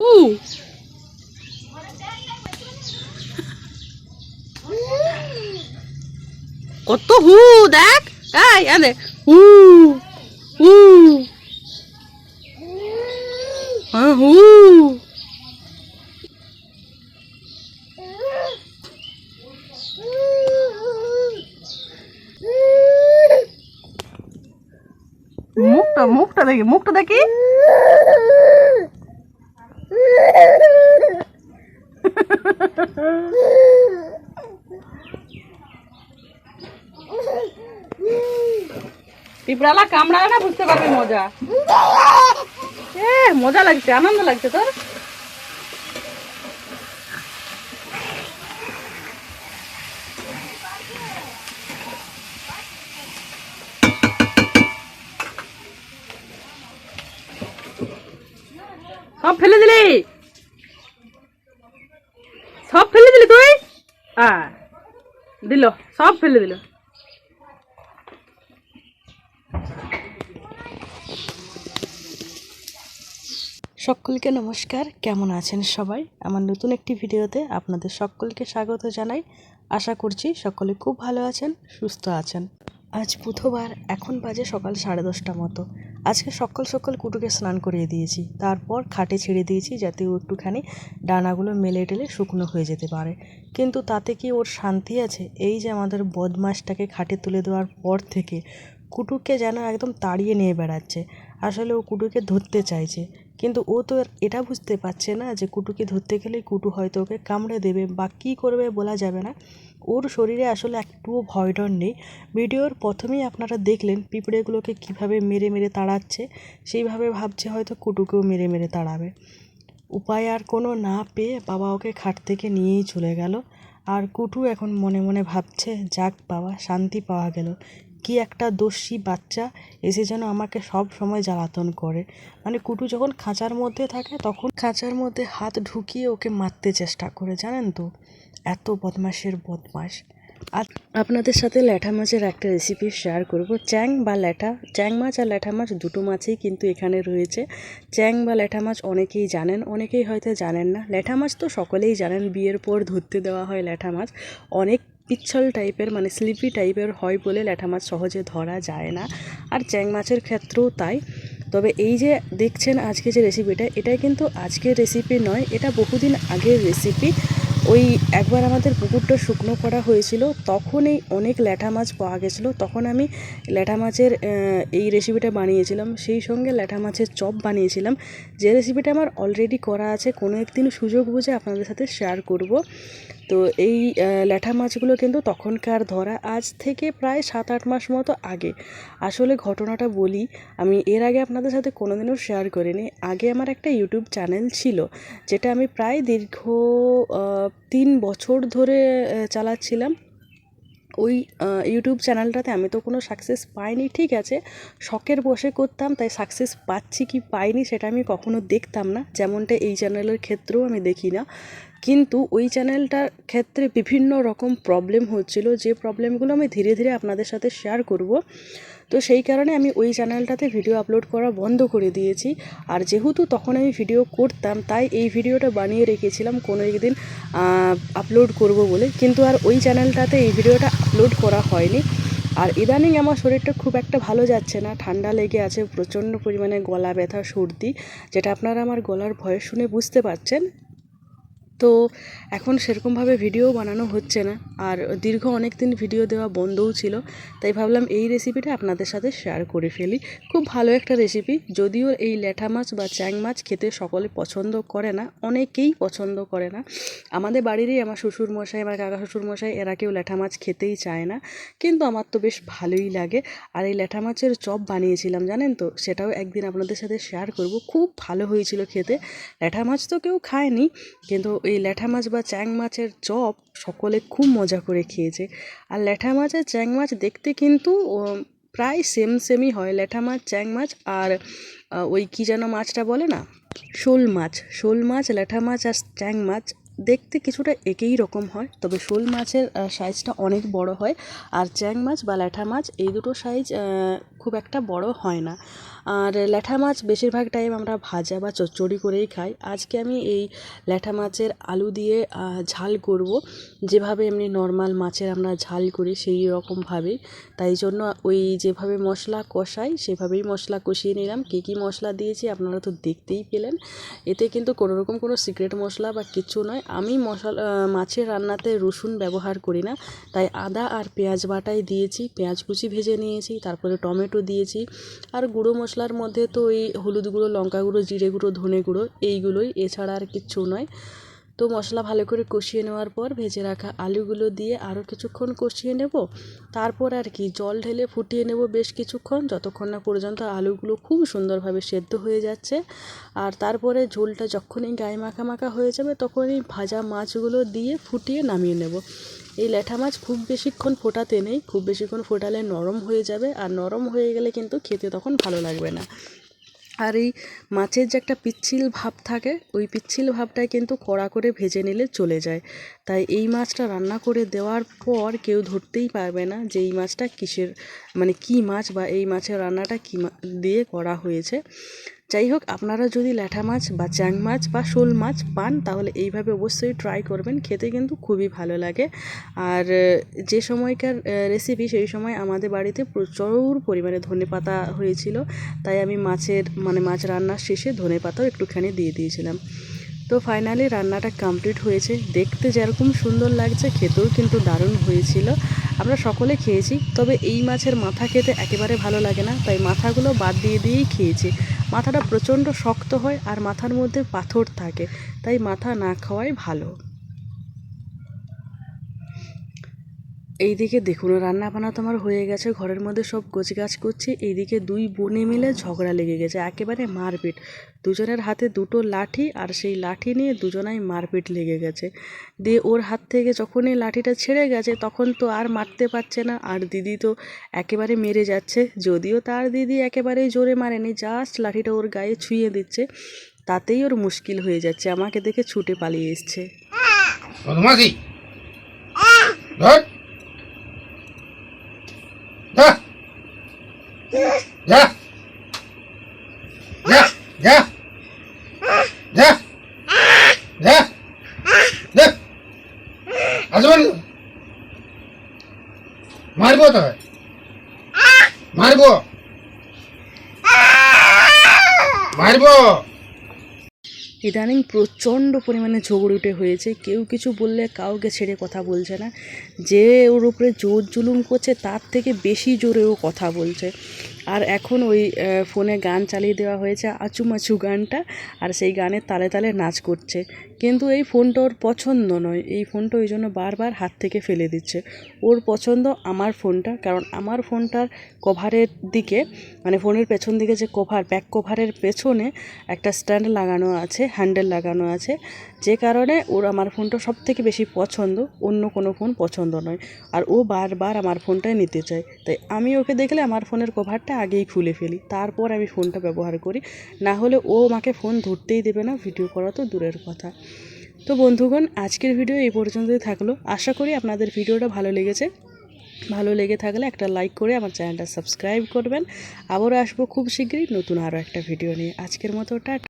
উ কত হু, দেখ। এই আরে হু হু। হ্যাঁ হু। মুখটা মুখটা দেখি মুখটা দেখি। পিঁপড়ালা কামড়ায় না বুঝতে পারবি মজা। এ মজা লাগছে আনন্দ লাগছে তোর সব ফেলে দিলি সব ফেলে দিলি তুই আ দিল, সব ফেলে দিল। সকলকে নমস্কার, কেমন আছেন সবাই? আমার নতুন একটি ভিডিওতে আপনাদের সকলকে স্বাগত জানাই। আশা করছি সকলে খুব ভালো আছেন, সুস্থ আছেন। আজ বুধবার, এখন বাজে সকাল সাড়ে দশটা মতো। আজকে সকাল সকাল কুটুকে স্নান করিয়ে দিয়েছি। তারপর খাটে ছেড়ে দিয়েছি যাতে ও একটুখানি ডানাগুলো মেলে টেলে শুকনো হয়ে যেতে পারে। কিন্তু তাতে কি ওর শান্তি আছে? এই যে আমাদের বদমাসটাকে খাটে তুলে দেওয়ার পর থেকে কুটুকে যেন একদম তাড়িয়ে নিয়ে বেড়াচ্ছে। আসলে ও কুটুকে ধরতে চাইছে। কিন্তু ও তো এটা বুঝতে পারছে না যে কুটুকে ধরতে গেলে কুটু হয়তো ওকে কামড়ে দেবে বা কী করবে বলা যাবে না। ওর শরীরে আসলে একটুও ভয় ডর নেই। ভিডিওর প্রথমেই আপনারা দেখলেন পিঁপড়েগুলোকে কীভাবে মেরে মেরে তাড়াচ্ছে। সেইভাবে ভাবছে হয়তো কুটুকেও মেরে মেরে তাড়াবে। উপায় আর কোনো না পেয়ে বাবা ওকে খাট থেকে নিয়েই চলে গেল। আর কুটু এখন মনে মনে ভাবছে, যাক বাবা, শান্তি পাওয়া গেল। কি একটা দোষী বাচ্চা এসে যেন আমাকে সব সময় জ্বালাতন করে। মানে কুটু যখন খাঁচার মধ্যে থাকে তখন খাঁচার মধ্যে হাত ঢুকিয়ে ওকে মারতে চেষ্টা করে, জানেন তো? এত বদমাশের বদমাশ। আর আপনাদের সাথে ল্যাঠা মাছের একটা রেসিপি শেয়ার করব। চ্যাং বা ল্যাঠা, চ্যাং মাছ আর ল্যাঠা মাছ দুটো মাছই কিন্তু এখানে রয়েছে। চ্যাং বা ল্যাঠা মাছ অনেকেই জানেন, অনেকেই হয়তো জানেন না। ল্যাঠা মাছ তো সকলেই জানেন, বিয়ের পর ধরতে দেওয়া হয় ল্যাঠা মাছ। অনেক পিচ্ছল টাইপের মানে স্লিপি টাইপের হয় বলে ল্যাঠা মাছ সহজে ধরা যায় না। আর চ্যাং মাছের ক্ষেত্রেও তাই। তবে এই যে দেখছেন আজকে যে রেসিপিটা এটা কিন্তু আজকের রেসিপি নয়, এটা বহুদিন আগের রেসিপি ওই একবার আমাদের পুকুরটা শুকনো করা হয়েছিল তখন এই অনেক ল্যাঠা মাছ পাওয়া গেছিল। তখন আমি ল্যাঠা মাছের এই রেসিপিটা বানিয়েছিলাম, সেই সঙ্গে ল্যাঠা মাছের চপ বানিয়েছিলাম। যে রেসিপিটা আমার অলরেডি করা আছে, কোনো একদিন সুযোগ বুঝে আপনাদের সাথে শেয়ার করব। তো এই ল্যাঠা মাছগুলো কিন্তু তখনকার ধরা আজ থেকে প্রায় সাত আট মাস মতো আগে। আসলে ঘটনাটা বলি, আমি এর আগে আপনাদের সাথে কোনোদিনও শেয়ার করিনি। আগে আমার একটা ইউটিউব চ্যানেল ছিল, যেটা আমি প্রায় দীর্ঘ তিন বছর ধরে চালাচ্ছিলাম। ওই ইউটিউব চ্যানেলটাতে আমি তো কোনো সাকসেস পাইনি, ঠিক আছে? শখের বসে করতাম, তাই সাকসেস পাচ্ছি কি পাইনি সেটা আমি কখনো দেখতাম না। যেমনটা এই চ্যানেলের ক্ষেত্রেও আমি দেখি না। কিন্তু ওই চ্যানেলটার ক্ষেত্রে বিভিন্ন রকম প্রবলেম হচ্ছিল। যে প্রবলেমগুলো আমি ধীরে ধীরে আপনাদের সাথে শেয়ার করব। তো সেই কারণে আমি ওই চ্যানেলটাতে ভিডিও আপলোড করা বন্ধ করে দিয়েছি। আর যেহেতু তখন আমি ভিডিও করতাম, তাই এই ভিডিওটা বানিয়ে রেখেছিলাম। কোনো একদিন আপলোড করব বলে। কিন্তু আর ওই চ্যানেলটাতে এই ভিডিওটা আপলোড করা হয়নি। আর ইদানিং আমার শরীরটা খুব একটা ভালো যাচ্ছে না। ঠান্ডা লেগে আছে, প্রচণ্ড পরিমাণে গলা ব্যথা, সর্দি, যেটা আপনারা আমার গলার ভয়েস শুনে বুঝতে পারছেন। তো এখন সেরকমভাবে ভিডিও বানানো হচ্ছে না। আর দীর্ঘ অনেক দিন ভিডিও দেওয়া বন্ধও ছিল, তাই ভাবলাম এই রেসিপিটা আপনাদের সাথে শেয়ার করে ফেলি। খুব ভালো একটা রেসিপি যদিও এই ল্যাঠা মাছ বা চ্যাং মাছ খেতে সকলে পছন্দ করে না, অনেকেই পছন্দ করে না। আমাদের বাড়িরই আমার শ্বশুর মশাই আমার কাকা শ্বশুর মশাই এরা কেউ ল্যাঠা মাছ খেতেই চায় না, কিন্তু আমার তো বেশ ভালোই লাগে। আর এই ল্যাঠা মাছের চপ বানিয়েছিলাম, জানেন তো? সেটাও একদিন আপনাদের সাথে শেয়ার করব। খুব ভালো হয়েছিল খেতে। ল্যাঠা মাছ তো কেউ খায়নি, কিন্তু এই ল্যাঠা মাছ বা চ্যাং মাছের চপ সকলে খুব মজা করে খেয়েছে। আর ল্যাঠা মাছ আর চ্যাং মাছ দেখতে কিন্তু প্রায় সেম সেমই হয়। ল্যাঠা মাছ, চ্যাং মাছ আর ওই কী যেন মাছটা বলে না? শোল মাছ। শোল মাছ, ল্যাঠা মাছ আর চ্যাং মাছ দেখতে কিছুটা একই রকম হয়, তবে শোল মাছের সাইজটা অনেক বড় হয়। আর চ্যাং মাছ বা ল্যাঠা মাছ এই দুটো সাইজ খুব একটা বড় হয় না। আর ল্যাঠা মাছ বেশিরভাগ টাইম আমরা ভাজা বা চচ্চড়ি করেই খাই। আজকে আমি এই ল্যাঠা মাছের আলু দিয়ে ঝাল করব। যেভাবে এমনি নর্মাল মাছের আমরা ঝাল করি সেই রকমভাবেই তাই জন্য ওই যেভাবে মশলা কষাই, সেভাবেই মশলা কষিয়ে নিলাম। কী কী মশলা দিয়েছি আপনারা তো দেখতেই পেলেন। এতে কিন্তু কোনো রকম কোনো সিক্রেট মশলা বা কিচ্ছু নয়। আমি মশলা মাছের রান্নাতে রসুন ব্যবহার করি না। তাই আদা আর পেঁয়াজ বাটাই দিয়েছি। পেঁয়াজ কুচি ভেজে নিয়েছি। তারপরে টমেটো দিয়েছি। আর গুঁড়ো মশলার মধ্যে তো ওই হলুদ গুঁড়ো, লঙ্কা গুঁড়ো, জিরে গুঁড়ো, ধনে গুঁড়ো এইগুলোই, এছাড়া আর কিচ্ছু নয়। তো মশলা ভালো করে কষিয়ে নেওয়ার পর ভেজে রাখা আলুগুলো দিয়ে আরও কিছুক্ষণ কষিয়ে নেব। তারপর আর কি, জল ঢেলে ফুটিয়ে নেব বেশ কিছুক্ষণ, যতক্ষণ না পর্যন্ত আলুগুলো খুব সুন্দরভাবে সেদ্ধ হয়ে যাচ্ছে। আর তারপরে ঝোলটা যখনই গায়ে মাখা মাখা হয়ে যাবে, তখনই ভাজা মাছগুলো দিয়ে ফুটিয়ে নামিয়ে নেব। এই ল্যাঠা মাছ খুব বেশিক্ষণ ফোটাতে নেই, খুব বেশিক্ষণ ফোটালে নরম হয়ে যাবে আর নরম হয়ে গেলে কিন্তু খেতে তখন ভালো লাগবে না। আর এই মাছের যে একটা পিচ্ছিল ভাব থাকে, ওই পিচ্ছিল ভাবটাই কিন্তু কড়া করে ভেজে নিলে চলে যায়। তাই এই মাছটা রান্না করে দেওয়ার পর কেউ ধরতেই পারবে না যে এই মাছটা কিসের মানে কী মাছ বা এই মাছের রান্নাটা কী দিয়ে করা হয়েছে। যাই হোক, আপনারা যদি ল্যাঠা মাছ বা চ্যাং মাছ বা শোল মাছ পান, তাহলে এইভাবে অবশ্যই ট্রাই করবেন। খেতে কিন্তু খুবই ভালো লাগে। আর যে সময়কার রেসিপি সেই সময় আমাদের বাড়িতে প্রচুর পরিমাণে ধনে পাতা হয়েছিল। তাই আমি মাছের মানে মাছ রান্নার শেষে ধনে পাতাও একটুখানি দিয়ে দিয়েছিলাম। তো ফাইনালি রান্নাটা কমপ্লিট হয়েছে। দেখতে যেরকম সুন্দর লাগছে, খেতেও কিন্তু দারুণ হয়েছিল। আমরা সকলে খেয়েছি, তবে এই মাছের মাথা খেতে একেবারে ভালো লাগে না। তাই মাথাগুলো বাদ দিয়ে দিয়েই খেয়েছি। মাথাটা প্রচণ্ড শক্ত হয় আর মাথার মধ্যে পাথর থাকে তাই মাথা না খাওয়াই ভালো। এইদিকে দেখুন রান্না বান্না তো আমার হয়ে গেছে, ঘরের মধ্যে সব গোছগাছ করছি। এইদিকে দুই বোনে মিলে ঝগড়া লেগে গেছে, একেবারে মারপিট। দুজনের হাতে দুটো লাঠি আর সেই লাঠি নিয়ে দুজনাই মারপিট লেগে গেছে। দিয়ে ওর হাত থেকে যখনই লাঠিটা ছেড়ে গেছে, তখন তো আর মারতে পারছে না। আর দিদি তো একেবারে মেরে যাচ্ছে, যদিও তার দিদি একেবারেই জোরে মারেনি, জাস্ট লাঠিটা ওর গায়ে ছুঁয়ে দিচ্ছে। তাতেই ওর মুশকিল হয়ে যাচ্ছে, আমাকে দেখে ছুটে পালিয়ে এসছে বদমাসি ধর যা যা যা যা যা যা যা আসবেন মারবো তো মারবো মারবো ইদানিং প্রচণ্ড পরিমাণে ঝগড়ুটে হয়েছে। কেউ কিছু বললে কাউকে ছেড়ে কথা বলছে না। যে ওর উপরে জোর জুলুম করছে, তার থেকে বেশি জোরে ও কথা বলছে। আর এখন ওই ফোনে গান চালিয়ে দেওয়া হয়েছে আচুমাচু গানটা, আর সেই গানের তালে তালে নাচ করছে। কিন্তু এই ফোনটা ওর পছন্দ নয়। এই ফোনটা ওই জন্য বারবার হাত থেকে ফেলে দিচ্ছে। ওর পছন্দ আমার ফোনটা, কারণ আমার ফোনটার কভারের দিকে মানে ফোনের পেছন দিকে যে কভার ব্যাক কভারের পেছনে একটা স্ট্যান্ড লাগানো আছে হ্যান্ডেল লাগানো আছে। যে কারণে ওর আমার ফোনটা সব থেকে বেশি পছন্দ, অন্য কোনো ফোন পছন্দ নয়। আর ও বারবার আমার ফোনটাই নিতে চায়। তাই আমি ওকে দেখলে আমার ফোনের কভারটা আগেই খুলে ফেলি। তারপর আমি ফোনটা ব্যবহার করি। না হলে ও আমাকে ফোন ধরতেই দেবে না, ভিডিও করা তো দূরের কথা। তো বন্ধুগণ, আজকের ভিডিও এই পর্যন্তই থাকল। আশা করি আপনাদের ভিডিওটা ভালো লেগেছে। ভালো লেগে থাকলে একটা লাইক করে আমার চ্যানেলটা সাবস্ক্রাইব করবেন। আবারও আসব খুব শীঘ্রই নতুন আরও একটা ভিডিও নিয়ে। আজকের মতো টাটা